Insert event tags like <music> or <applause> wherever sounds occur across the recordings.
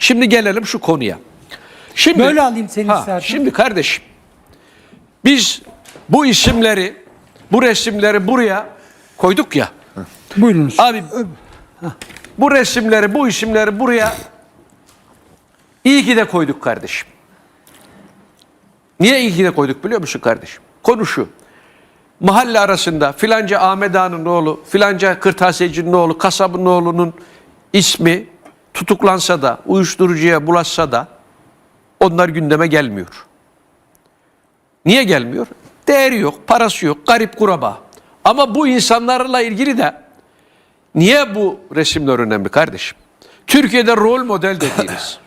Şimdi gelelim şu konuya. Şimdi, Böyle alayım seni Ha, istersen. Şimdi kardeşim biz bu isimleri, bu resimleri buraya koyduk ya. Buyurunuz. Abi bu resimleri, bu isimleri buraya iyi ki de koyduk kardeşim. Niye iyi ki de koyduk biliyor musun kardeşim? Konu şu. Mahalle arasında filanca Ahmet Ağa'nın oğlu, filanca kırtasiyecinin oğlu, kasabın oğlunun ismi tutuklansa da, uyuşturucuya bulaşsa da onlar gündeme gelmiyor. Niye gelmiyor? Değeri yok, parası yok, garip kuraba. Ama bu insanlarla ilgili de niye bu resimler önemli kardeşim? Türkiye'de rol model dediğiniz,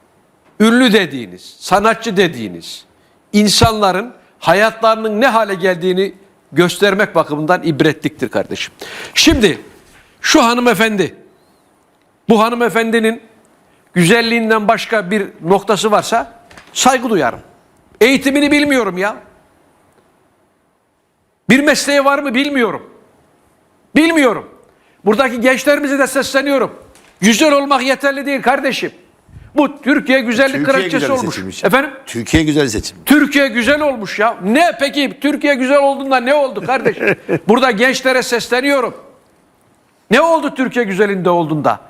<laughs> ünlü dediğiniz, sanatçı dediğiniz insanların hayatlarının ne hale geldiğini göstermek bakımından ibretliktir kardeşim. Şimdi şu hanımefendi, bu hanımefendinin güzelliğinden başka bir noktası varsa saygı duyarım. Eğitimini bilmiyorum ya. Bir mesleği var mı bilmiyorum. Bilmiyorum. Buradaki gençlerimize de sesleniyorum. Güzel olmak yeterli değil kardeşim. Bu Türkiye güzellik Türkiye kraliçesi güzel olmuş. seçilmiş. Efendim? Türkiye güzel seçim. Türkiye güzel olmuş ya. Ne peki Türkiye güzel olduğunda ne oldu kardeşim? <laughs> Burada gençlere sesleniyorum. Ne oldu Türkiye güzelinde olduğunda?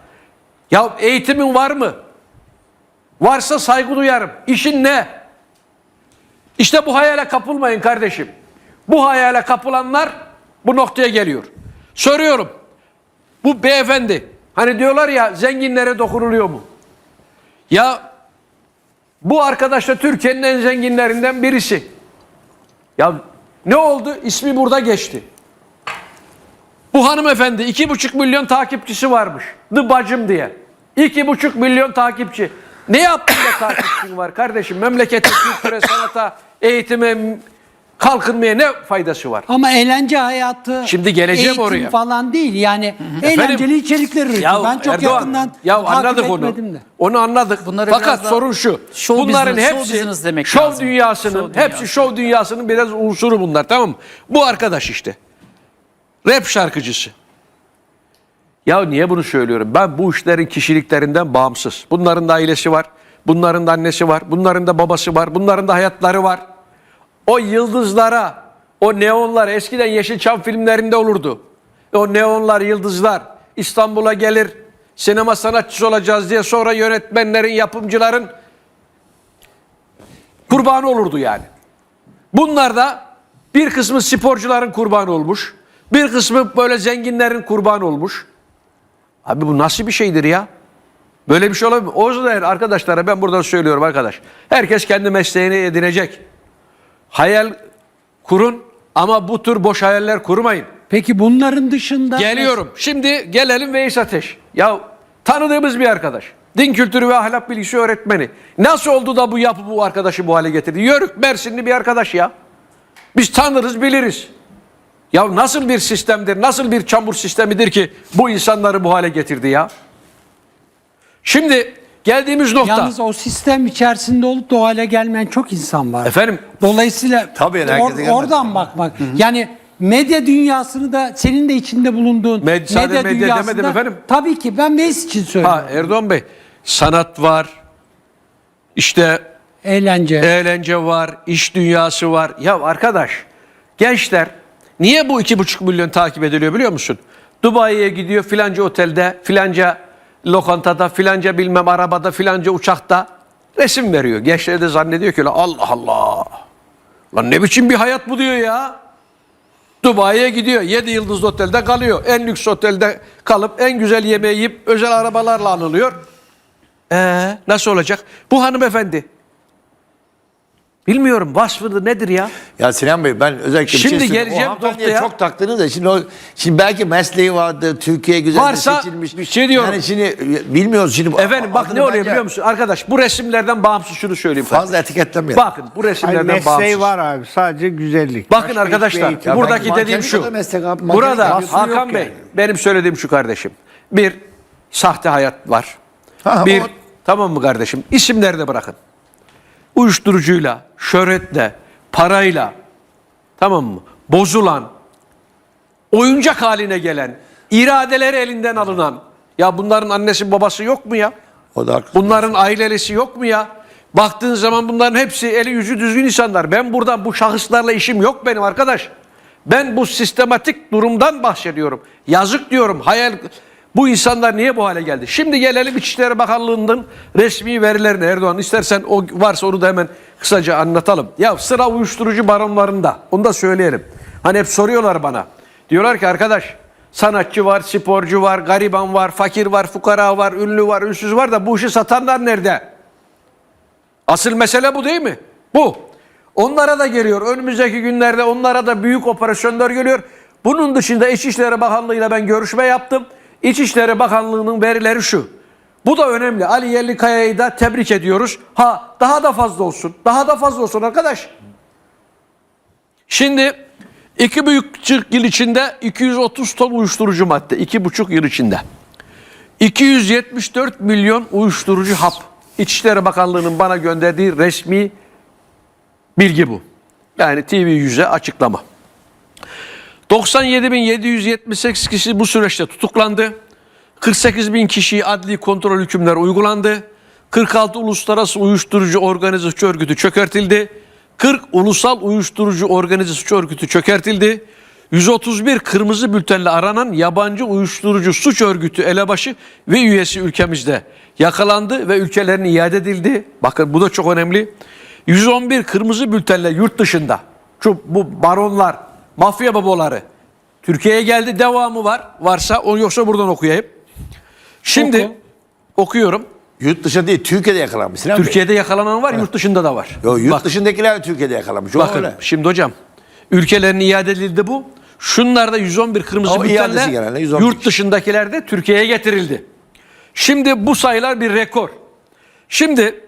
Ya eğitimin var mı? Varsa saygı duyarım. İşin ne? İşte bu hayale kapılmayın kardeşim. Bu hayale kapılanlar bu noktaya geliyor. Soruyorum. Bu beyefendi hani diyorlar ya zenginlere dokunuluyor mu? Ya bu arkadaş da Türkiye'nin en zenginlerinden birisi. Ya ne oldu? İsmi burada geçti. Bu hanımefendi iki buçuk milyon takipçisi varmış. The Bacım diye. İki buçuk milyon takipçi. Ne yaptın da takipçin var kardeşim? Memlekete, kültüre, sanata, eğitime, kalkınmaya ne faydası var? Ama eğlence hayatı Şimdi geleceğim eğitim oraya. falan değil. Yani eğlenceli içerikler üretiyor. Ben çok Erdoğan, yakından ya takip anladık onu. etmedim de. Onu anladık. Bunları Fakat daha sorun şu. show bunların business- show hepsi business demek şov lazım. dünyasının, Show hepsi dünyası. şov dünyasının biraz unsuru bunlar tamam mı? Bu arkadaş işte. Rap şarkıcısı. Ya niye bunu söylüyorum? Ben bu işlerin kişiliklerinden bağımsız. Bunların da ailesi var. Bunların da annesi var. Bunların da babası var. Bunların da hayatları var. O yıldızlara, o neonlar eskiden Yeşilçam filmlerinde olurdu. O neonlar, yıldızlar İstanbul'a gelir. Sinema sanatçısı olacağız diye sonra yönetmenlerin, yapımcıların kurbanı olurdu yani. Bunlar da bir kısmı sporcuların kurbanı olmuş. Bir kısmı böyle zenginlerin kurbanı olmuş. Abi bu nasıl bir şeydir ya? Böyle bir şey olabilir? O yüzden arkadaşlara ben buradan söylüyorum arkadaş. Herkes kendi mesleğini edinecek. Hayal kurun ama bu tür boş hayaller kurmayın. Peki bunların dışında Geliyorum. Şimdi gelelim Veys Ateş. Ya tanıdığımız bir arkadaş. Din kültürü ve ahlak bilgisi öğretmeni. Nasıl oldu da bu yapı bu arkadaşı bu hale getirdi? Yörük Mersinli bir arkadaş ya. Biz tanırız biliriz. Ya nasıl bir sistemdir, nasıl bir çamur sistemidir ki bu insanları bu hale getirdi ya? Şimdi geldiğimiz nokta. Yalnız o sistem içerisinde olup da o hale gelmeyen çok insan var. Efendim Dolayısıyla Tabii, or- oradan bakmak. Yani medya dünyasını da senin de içinde bulunduğun Med- sadece medya demedim efendim. Tabii ki ben meclis için söylüyorum. ha, Erdoğan Bey sanat var, işte Eğlence. eğlence var, iş dünyası var. Ya arkadaş gençler niye bu iki buçuk milyon takip ediliyor biliyor musun? Dubai'ye gidiyor filanca otelde, filanca lokantada, filanca bilmem arabada, filanca uçakta resim veriyor. Gençler de zannediyor ki "Lan Allah Allah. Lan ne biçim bir hayat bu diyor ya. Dubai'ye gidiyor. 7 yıldızlı otelde kalıyor. En lüks otelde kalıp en güzel yemeği yiyip özel arabalarla anılıyor. Ee, nasıl olacak? Bu hanımefendi. Bilmiyorum vasfı nedir ya? Ya Sinan Bey ben özellikle bir Şimdi şey söyleyeyim. geleceğim O hanımefendiye noktaya. çok taktınız da şimdi o şimdi belki mesleği vardı, Türkiye güzel Varsa seçilmiş. bir şey diyorum. Yani şimdi e, bilmiyoruz şimdi. Efendim bak ne oluyor bence biliyor musun? Arkadaş bu resimlerden bağımsız şunu söyleyeyim. Fazla etiketlemeyelim. Bakın bu Hayır, resimlerden mesleği bağımsız. var abi sadece güzellik. Bakın Başka arkadaşlar Ya buradaki dediğim şu. meslek abi, Burada Hakan Bey yani. benim söylediğim şu kardeşim. Bir sahte hayat var. Ha, bir o- tamam mı kardeşim? İsimleri de bırakın. Uyuşturucuyla, şöhretle, parayla tamam mı? Bozulan, oyuncak haline gelen, iradeleri elinden alınan ya bunların annesi babası yok mu ya? O da haklı. Bunların ailelisi yok mu ya? Baktığın zaman bunların hepsi eli yüzü düzgün insanlar. Ben buradan bu şahıslarla işim yok benim arkadaş. Ben bu sistematik durumdan bahsediyorum. Yazık diyorum. Hayal bu insanlar niye bu hale geldi? Şimdi gelelim İçişleri Bakanlığı'nın resmi verilerine Erdoğan. istersen o varsa onu da hemen kısaca anlatalım. Ya sıra uyuşturucu baronlarında. Onu da söyleyelim. Hani hep soruyorlar bana. Diyorlar ki arkadaş sanatçı var, sporcu var, gariban var, fakir var, fukara var, ünlü var, ünsüz var da bu işi satanlar nerede? Asıl mesele bu değil mi? Bu. Onlara da geliyor. Önümüzdeki günlerde onlara da büyük operasyonlar geliyor. Bunun dışında İçişleri Bakanlığı ile ben görüşme yaptım. İçişleri Bakanlığı'nın verileri şu. Bu da önemli. Ali Yerlikaya'yı da tebrik ediyoruz. Ha daha da fazla olsun. Daha da fazla olsun arkadaş. Şimdi iki buçuk yıl içinde 230 ton uyuşturucu madde. iki buçuk yıl içinde. 274 milyon uyuşturucu hap. İçişleri Bakanlığı'nın bana gönderdiği resmi bilgi bu. Yani TV yüze açıklama. 97.778 kişi bu süreçte tutuklandı. 48 bin kişiye adli kontrol hükümler uygulandı. 46 uluslararası uyuşturucu organize suç örgütü çökertildi. 40 ulusal uyuşturucu organize suç örgütü çökertildi. 131 kırmızı bültenle aranan yabancı uyuşturucu suç örgütü elebaşı ve üyesi ülkemizde yakalandı ve ülkelerine iade edildi. Bakın bu da çok önemli. 111 kırmızı bültenle yurt dışında şu bu baronlar, mafya babaları Türkiye'ye geldi devamı var. Varsa o yoksa buradan okuyayım. Şimdi Oku. okuyorum. Yurt dışı değil Türkiye'de yakalanmış. Sinan Bey. Türkiye'de yakalanan var, yurt dışında da var. Yo, yurt Bak, dışındakiler de Türkiye'de yakalanmış. O bakın öyle. şimdi hocam ülkelerine iade edildi bu. Şunlar da 111 kırmızı iadesi bültenle genelde 111 yurt dışındakiler de Türkiye'ye getirildi. Şimdi bu sayılar bir rekor. Şimdi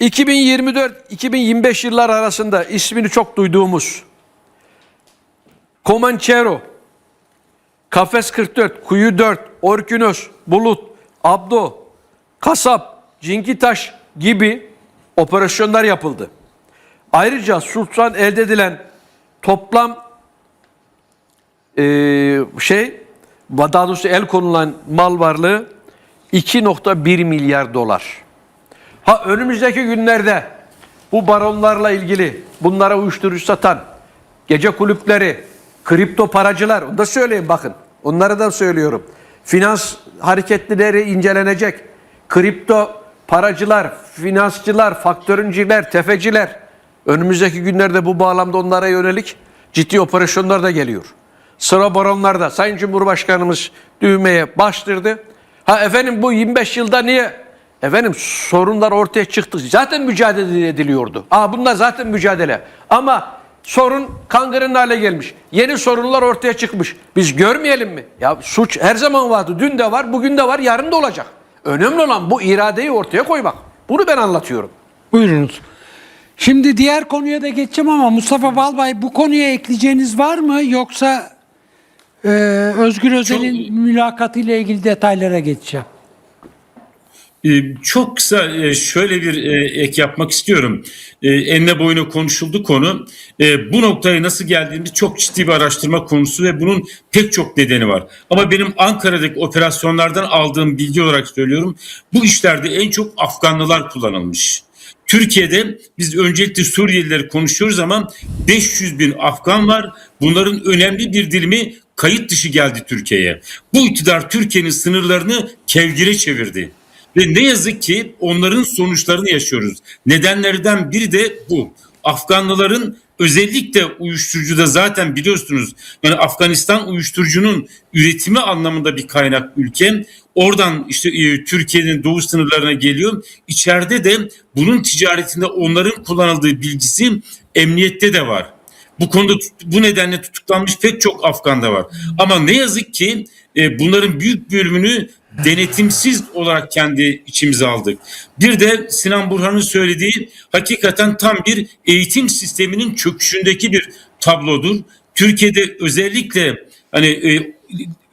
2024-2025 yıllar arasında ismini çok duyduğumuz Comanchero, Kafes 44, Kuyu 4, Orkinos, Bulut, Abdo, Kasap, Cinkitaş gibi operasyonlar yapıldı. Ayrıca sultan elde edilen toplam eee, şey daha doğrusu el konulan mal varlığı 2.1 milyar dolar. Ha önümüzdeki günlerde bu baronlarla ilgili bunlara uyuşturucu satan gece kulüpleri, kripto paracılar onu da söyleyeyim bakın. Onları da söylüyorum. Finans hareketlileri incelenecek. Kripto paracılar, finansçılar, faktörüncüler, tefeciler önümüzdeki günlerde bu bağlamda onlara yönelik ciddi operasyonlar da geliyor. Sıra baronlarda Sayın Cumhurbaşkanımız düğmeye bastırdı. Ha efendim bu 25 yılda niye? Efendim sorunlar ortaya çıktı. Zaten mücadele ediliyordu. Aa bunlar zaten mücadele. Ama sorun kangren hale gelmiş. Yeni sorunlar ortaya çıkmış. Biz görmeyelim mi? Ya suç her zaman vardı. Dün de var, bugün de var, yarın da olacak. Önemli olan bu iradeyi ortaya koymak. Bunu ben anlatıyorum. Buyurunuz. Şimdi diğer konuya da geçeceğim ama Mustafa Balbay bu konuya ekleyeceğiniz var mı yoksa e, Özgür Özel'in mülakatıyla ilgili detaylara geçeceğim. Ee, Çok kısa e, şöyle bir e, ek yapmak istiyorum. E, Enine boyuna konuşuldu konu. E, Bu noktaya nasıl geldiğimiz çok ciddi bir araştırma konusu ve bunun pek çok nedeni var. Ama benim Ankara'daki operasyonlardan aldığım bilgi olarak söylüyorum. Bu işlerde en çok Afganlılar kullanılmış. Türkiye'de biz öncelikle Suriyelileri konuşuyoruz ama 500 bin Afgan var. Bunların önemli bir dilimi kayıt dışı geldi Türkiye'ye. Bu iktidar Türkiye'nin sınırlarını kevgire çevirdi. Ve ne yazık ki onların sonuçlarını yaşıyoruz. Nedenlerden biri de bu. Afganlıların özellikle uyuşturucuda zaten biliyorsunuz yani Afganistan uyuşturucunun üretimi anlamında bir kaynak ülke. Oradan işte e, Türkiye'nin doğu sınırlarına geliyor. İçeride de bunun ticaretinde onların kullanıldığı bilgisi emniyette de var. Bu konuda bu nedenle tutuklanmış pek çok Afgan da var. Ama ne yazık ki e, bunların büyük bölümünü denetimsiz olarak kendi içimize aldık. Bir de Sinan Burhan'ın söylediği hakikaten tam bir eğitim sisteminin çöküşündeki bir tablodur. Türkiye'de özellikle hani e,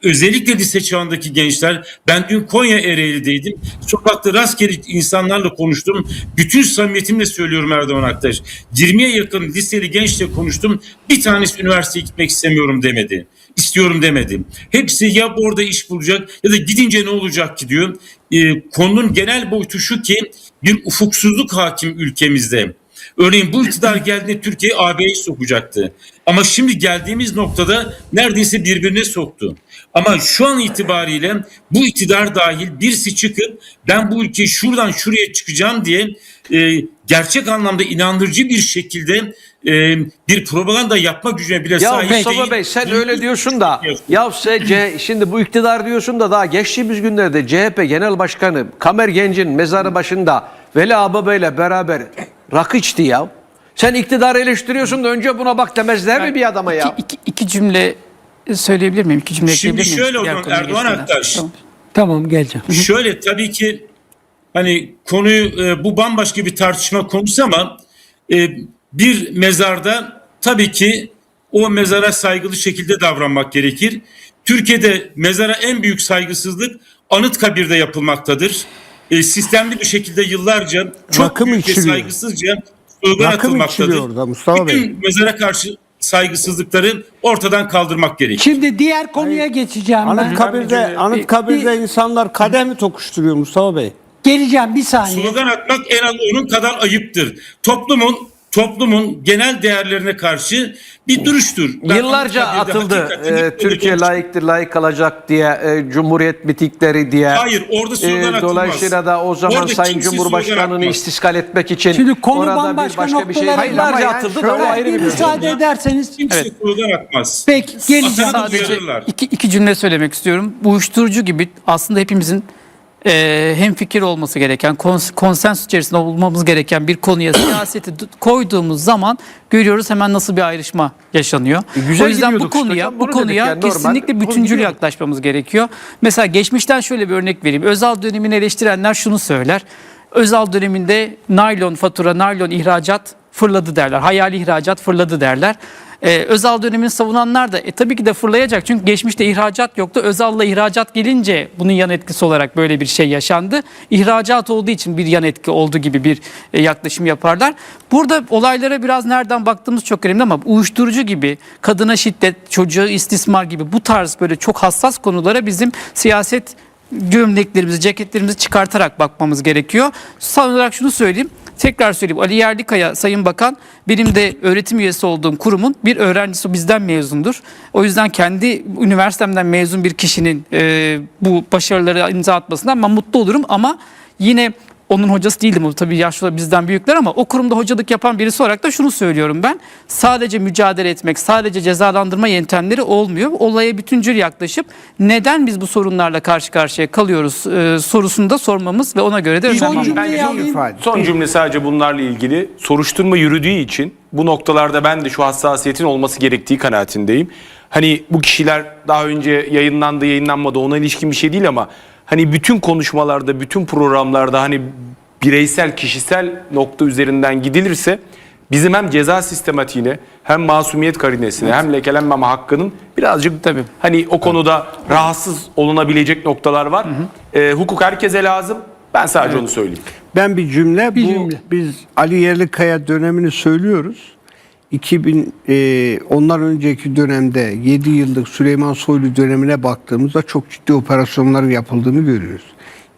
özellikle lise çağındaki gençler ben dün Konya Ereğli'deydim. Sokakta rastgele insanlarla konuştum. Bütün samimiyetimle söylüyorum Erdoğan Aktaş. 20'ye yakın liseli gençle konuştum. Bir tanesi üniversiteye gitmek istemiyorum demedi. İstiyorum demedi. Hepsi ya orada iş bulacak ya da gidince ne olacak ki diyor. Ee, konunun genel boyutu şu ki bir ufuksuzluk hakim ülkemizde. Örneğin bu iktidar geldiğinde Türkiye AB'yi sokacaktı. Ama şimdi geldiğimiz noktada neredeyse birbirine soktu. Ama şu an itibariyle bu iktidar dahil birisi çıkıp ben bu ülkeyi şuradan şuraya çıkacağım diye e, gerçek anlamda inandırıcı bir şekilde e, bir propaganda yapma gücüne bile Ya sahip Mustafa değil. Bey sen Bunu- öyle diyorsun da ya sen C- şimdi bu iktidar diyorsun da daha geçtiğimiz günlerde CHP Genel Başkanı Kamer Genc'in mezarı başında Veli Ababa ile beraber rakı içti ya. Sen iktidarı eleştiriyorsun da önce buna bak demezler mi bir adama ya? İki, iki, iki cümle söyleyebilir miyim? İki cümle Şimdi ekleyebilir miyim? şöyle o Diğer zaman konuya Erdoğan geçmeden. Aktaş. Tamam. Tamam geleceğim. Şöyle tabii ki hani konuyu e, bu bambaşka bir tartışma konusu ama e, bir mezarda tabii ki o mezara saygılı şekilde davranmak gerekir. Türkiye'de mezara en büyük saygısızlık Anıtkabir'de yapılmaktadır. E, sistemli bir şekilde yıllarca çok Rakı mı büyük ve içiliyor? saygısızca slogan atılmaktadır. içiliyor orada Mustafa Bey? Bütün mezara karşı saygısızlıkları ortadan kaldırmak gerekir. Şimdi diğer konuya geçeceğim ben. Anıtkabir'de, Anıtkabir'de insanlar kadeh mi tokuşturuyor Mustafa Bey? Geleceğim bir saniye. Slogan atmak en az onun kadar ayıptır. Toplumun toplumun genel değerlerine karşı bir duruştur. Ben Yıllarca atıldı e, Türkiye layıktır, layık kalacak diye, e, Cumhuriyet mitikleri diye. Hayır, orada slogan E, atılmaz. Dolayısıyla da o zaman Orada Sayın Cumhurbaşkanı'nı istiskal etmek için Şimdi konu orada bambaşka bir başka bir şey. Yıllarca gidiyor. atıldı da o ayrı bir müsaade ederseniz. Kimse slogan atmaz. Peki geleceğim. Sadece iki, iki cümle söylemek istiyorum. Bu uyuşturucu gibi aslında hepimizin e, hem fikir olması gereken, kons- konsensüs içerisinde olmamız gereken bir konuya <coughs> siyaseti koyduğumuz zaman görüyoruz hemen nasıl bir ayrışma yaşanıyor. E, güzel o yüzden bu işte konuya hocam, bu konuya yani, kesinlikle bütüncül yaklaşmamız gerekiyor. Mesela geçmişten şöyle bir örnek vereyim. Özal dönemini eleştirenler şunu söyler. Özal döneminde naylon fatura, naylon ihracat fırladı derler. Hayali ihracat fırladı derler. Ee, Özal dönemini savunanlar da e, tabii ki de fırlayacak. Çünkü geçmişte ihracat yoktu. Özal'la ihracat gelince bunun yan etkisi olarak böyle bir şey yaşandı. İhracat olduğu için bir yan etki oldu gibi bir e, yaklaşım yaparlar. Burada olaylara biraz nereden baktığımız çok önemli ama uyuşturucu gibi, kadına şiddet, çocuğu istismar gibi bu tarz böyle çok hassas konulara bizim siyaset gömleklerimizi, ceketlerimizi çıkartarak bakmamız gerekiyor. Son olarak şunu söyleyeyim. Tekrar söyleyeyim. Ali Yerlikaya Sayın Bakan benim de öğretim üyesi olduğum kurumun bir öğrencisi bizden mezundur. O yüzden kendi üniversitemden mezun bir kişinin e, bu başarıları imza atmasından ben mutlu olurum ama yine onun hocası değildim. O tabii yaşlı bizden büyükler ama o kurumda hocalık yapan birisi olarak da şunu söylüyorum ben. Sadece mücadele etmek, sadece cezalandırma yöntemleri olmuyor. Olaya bütüncül yaklaşıp neden biz bu sorunlarla karşı karşıya kalıyoruz e, sorusunu da sormamız ve ona göre de Son almamız. cümleyi alayım. Son cümle sadece bunlarla ilgili. Soruşturma yürüdüğü için bu noktalarda ben de şu hassasiyetin olması gerektiği kanaatindeyim. Hani bu kişiler daha önce yayınlandı, yayınlanmadı ona ilişkin bir şey değil ama hani bütün konuşmalarda, bütün programlarda hani bireysel, kişisel nokta üzerinden gidilirse bizim hem ceza sistematiğine hem masumiyet karinesine hem lekelenmeme hakkının birazcık Tabii. hani o konuda rahatsız olunabilecek noktalar var. Ee, hukuk herkese lazım. Ben sadece onu söyleyeyim. Ben bir cümle, Bir bu cümle. biz Ali Yerlikaya dönemini söylüyoruz. 2000 e, ondan önceki dönemde 7 yıllık Süleyman Soylu dönemine baktığımızda çok ciddi operasyonların yapıldığını görüyoruz.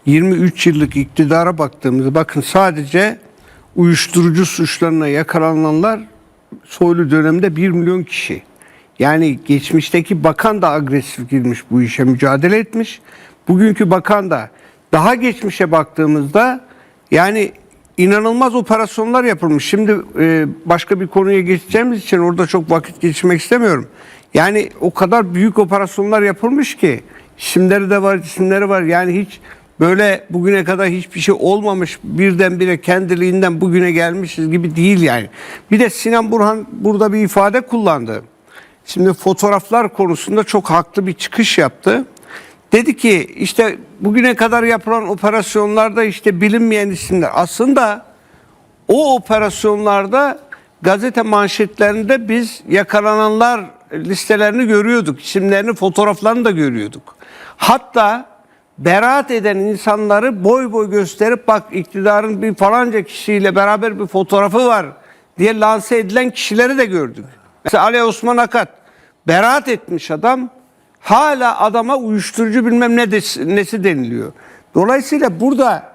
23 yıllık iktidara baktığımızda bakın sadece uyuşturucu suçlarına yakalananlar Soylu dönemde 1 milyon kişi. Yani geçmişteki bakan da agresif girmiş bu işe mücadele etmiş. Bugünkü bakan da daha geçmişe baktığımızda yani inanılmaz operasyonlar yapılmış. Şimdi e, başka bir konuya geçeceğimiz için orada çok vakit geçirmek istemiyorum. Yani o kadar büyük operasyonlar yapılmış ki isimleri de var, isimleri var. Yani hiç böyle bugüne kadar hiçbir şey olmamış birdenbire kendiliğinden bugüne gelmişiz gibi değil yani. Bir de Sinan Burhan burada bir ifade kullandı. Şimdi fotoğraflar konusunda çok haklı bir çıkış yaptı. Dedi ki işte bugüne kadar yapılan operasyonlarda işte bilinmeyen isimler aslında o operasyonlarda gazete manşetlerinde biz yakalananlar listelerini görüyorduk. isimlerini, fotoğraflarını da görüyorduk. Hatta beraat eden insanları boy boy gösterip bak iktidarın bir falanca kişiyle beraber bir fotoğrafı var diye lanse edilen kişileri de gördük. Mesela Ali Osman Akat beraat etmiş adam hala adama uyuşturucu bilmem ne nesi deniliyor. Dolayısıyla burada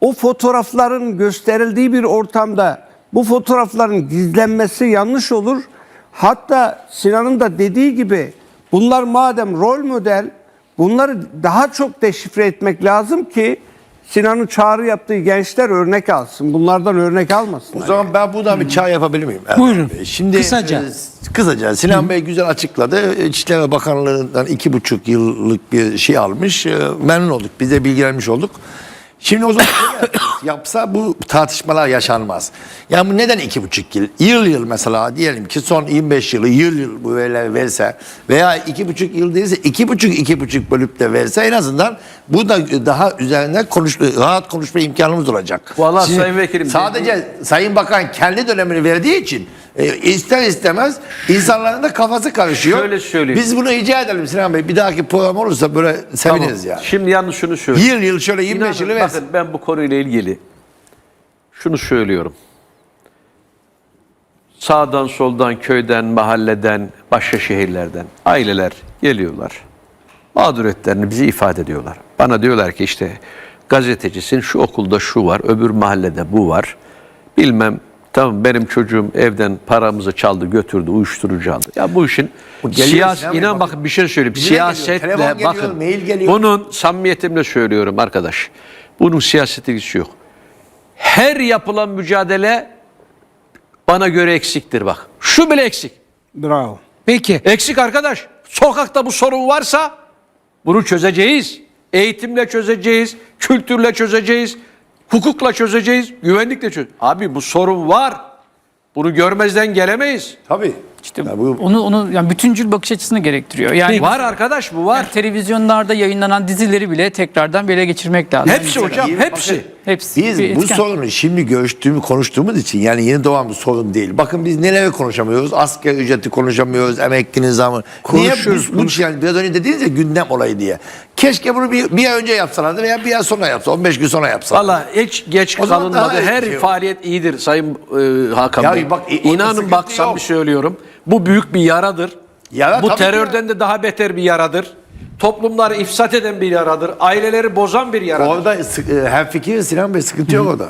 o fotoğrafların gösterildiği bir ortamda bu fotoğrafların gizlenmesi yanlış olur. Hatta Sinan'ın da dediği gibi bunlar madem rol model bunları daha çok deşifre etmek lazım ki Sinan'ın çağrı yaptığı gençler örnek alsın. Bunlardan örnek almasınlar. O zaman ben buradan bir çay yapabilir miyim? Erdoğan Buyurun. Bey? Şimdi Kısaca. e, kısaca Sinan Bey güzel açıkladı. İçişleri Bakanlığı'ndan iki buçuk yıllık bir şey almış. E, Memnun olduk. Biz de bilgilenmiş olduk. Şimdi o zaman <coughs> yapsa bu tartışmalar yaşanmaz. Yani bu neden iki buçuk yıl? Yıl yıl mesela diyelim ki son 25 yılı yıl yıl bu böyle verse veya iki buçuk yıl değilse iki buçuk iki buçuk bölüp de verse en azından bu da daha üzerine konuş, rahat konuşma imkanımız olacak. Vallahi Şimdi Sayın Vekilim, Sadece Sayın Bakan kendi dönemini verdiği için e, ister istemez insanların da kafası karışıyor. Şöyle söyleyeyim. Biz bunu rica edelim Sinan Bey. Bir dahaki program olursa böyle seviniriz Tamam. yani. Şimdi yalnız şunu söyleyeyim. Yıl yıl şöyle 25 İnanın, yılı versin. bakın ben bu konuyla ilgili şunu söylüyorum. Sağdan soldan köyden, mahalleden, başka şehirlerden aileler geliyorlar. Mağduriyetlerini bize ifade ediyorlar. Bana diyorlar ki işte gazetecisin şu okulda şu var, öbür mahallede bu var. Bilmem tamam benim çocuğum evden paramızı çaldı götürdü uyuşturucu aldı. Ya bu işin siyasi inan bakın. bakın bir şey söyleyeyim. Bize Siyasetle geliyor, bakın. mail geliyor. Bunun samimiyetimle söylüyorum arkadaş. Bunun siyasete ilgisi yok. Her yapılan mücadele bana göre eksiktir bak. Şu bile eksik. Bravo. Peki. Eksik arkadaş. Sokakta bu sorun varsa bunu çözeceğiz. Eğitimle çözeceğiz, kültürle çözeceğiz, hukukla çözeceğiz, güvenlikle çözeceğiz. Abi bu sorun var. Bunu görmezden gelemeyiz. Tabii. İşte Ya bu- onu onu yani bütüncül bakış açısını gerektiriyor. Yani Var arkadaş bu var. Yani televizyonlarda yayınlanan dizileri bile tekrardan ele geçirmek lazım. Hepsi hocam, Bakın, hepsi. Hepsi. Biz bir bu etken. sorunu şimdi görüştüğümüz, konuştuğumuz için yani yeni doğan bir sorun değil. Bakın biz neleri konuşamıyoruz? Asgari ücreti konuşamıyoruz, emekli nizamı. Niye bu, bu yani biraz önce dediğiniz ya gündem olayı diye. Keşke bunu bir, bir ay önce yapsalardı veya bir ay sonra yapsa, 15 gün sonra yapsalardı. Valla hiç geç O zaman kalınmadı. iyi Her bir şey faaliyet iyidir Sayın e, Hakan Ya Bey. bak, İnanın bak yok. bir söylüyorum. Bu büyük bir yaradır. Yara Bu tabii ki terörden de daha beter bir yaradır. Toplumları ifsat eden bir yaradır. Aileleri bozan bir yaradır. Orada sık- e, hem fikir Sinan Bey sıkıntı yok orada.